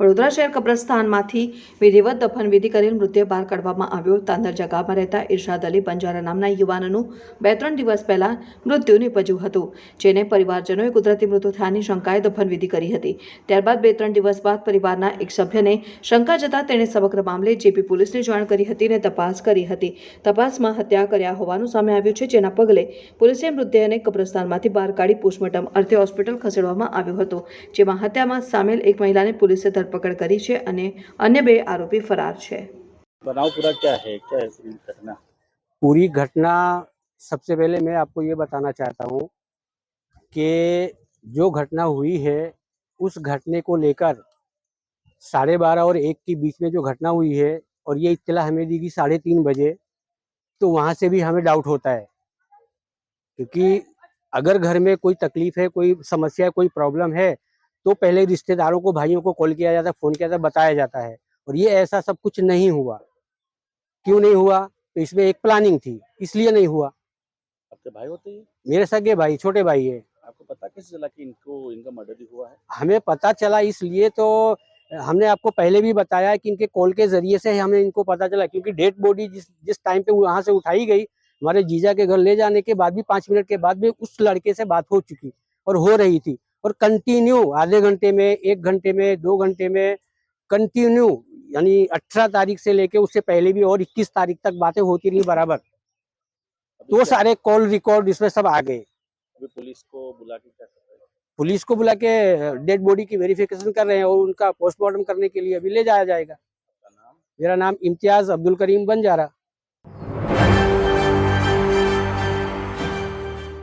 વડોદરા શહેર કબ્રસ્તાનમાંથી વિધિવત દફનવિધિ કરીને મૃતદેહ બહાર કાઢવામાં આવ્યો. તાંદરજા ગામમાં રહેતા ઇરશાદ અલી બંજારા નામના યુવાનનું બે ત્રણ દિવસ પહેલા મૃત્યુ નિપજ્યું હતું, જેને પરિવારજનોએ કુદરતી મૃત્યુ થયાની શંકાએ દફનવિધિ કરી હતી. ત્યારબાદ બે ત્રણ દિવસ બાદ પરિવારના એક સભ્યને શંકા જતા તેણે સમગ્ર મામલે જેપી પોલીસને જાણ કરી હતી અને તપાસ કરી હતી. તપાસમાં હત્યા કર્યા હોવાનું સામે આવ્યું છે, જેના પગલે પોલીસે મૃતદેહને કબ્રસ્તાનમાંથી બહાર કાઢી પોસ્ટમોર્ટમ અર્થે હોસ્પિટલ ખસેડવામાં આવ્યો હતો, જેમાં હત્યામાં સામેલ એક મહિલાને પોલીસે ધરપકડ કરી છે અને અન્ય બે આરોપી ફરાર છે बनाव पूरा क्या है क्या है पूरी घटना पूरी घटना सबसे पहले मैं आपको ये बताना चाहता हूँ कि जो घटना हुई है उस घटने को लेकर साढ़े बारह और एक के बीच में जो घटना हुई है और ये इत्तला हमें दी गई साढ़े तीन बजे तो वहाँ से भी हमें डाउट होता है क्योंकि अगर घर में कोई तकलीफ है कोई समस्या है कोई प्रॉब्लम है तो पहले रिश्तेदारों को भाइयों को कॉल किया जाता है फ़ोन किया जाता बताया जाता है। और ये ऐसा सब कुछ नहीं हुआ। क्यों नहीं हुआ? तो इसमें एक प्लानिंग थी इसलिए नहीं हुआ। आपके भाई होते हैं? मेरे सगे भाई छोटे भाई है। आपको पता कैसे चला कि इनको इनका मर्डर हुआ है? हमें पता चला इसलिए तो हमने आपको पहले भी बताया कि इनके कॉल के ज़रिए से हमें इनको पता चला क्योंकि डेड बॉडी जिस जिस टाइम पे वहाँ से उठाई गई हमारे जीजा के घर ले जाने के बाद भी पाँच मिनट के बाद भी उस लड़के से बात हो चुकी और हो रही थी। और कंटिन्यू आधे घंटे में एक घंटे में दो घंटे में कंटिन्यू यानी अठारह तारीख से लेके उससे पहले भी और इक्कीस तारीख तक बातें होती रही बराबर। तो सारे कॉल रिकॉर्ड इसमें सब आ गए। पुलिस को बुला के क्या रहे पुलिस को बुला के डेड बॉडी की वेरिफिकेशन कर रहे हैं और उनका पोस्टमार्टम करने के लिए अभी ले जाया जाएगा। मेरा नाम इम्तियाज़ अब्दुल करीम बंजारा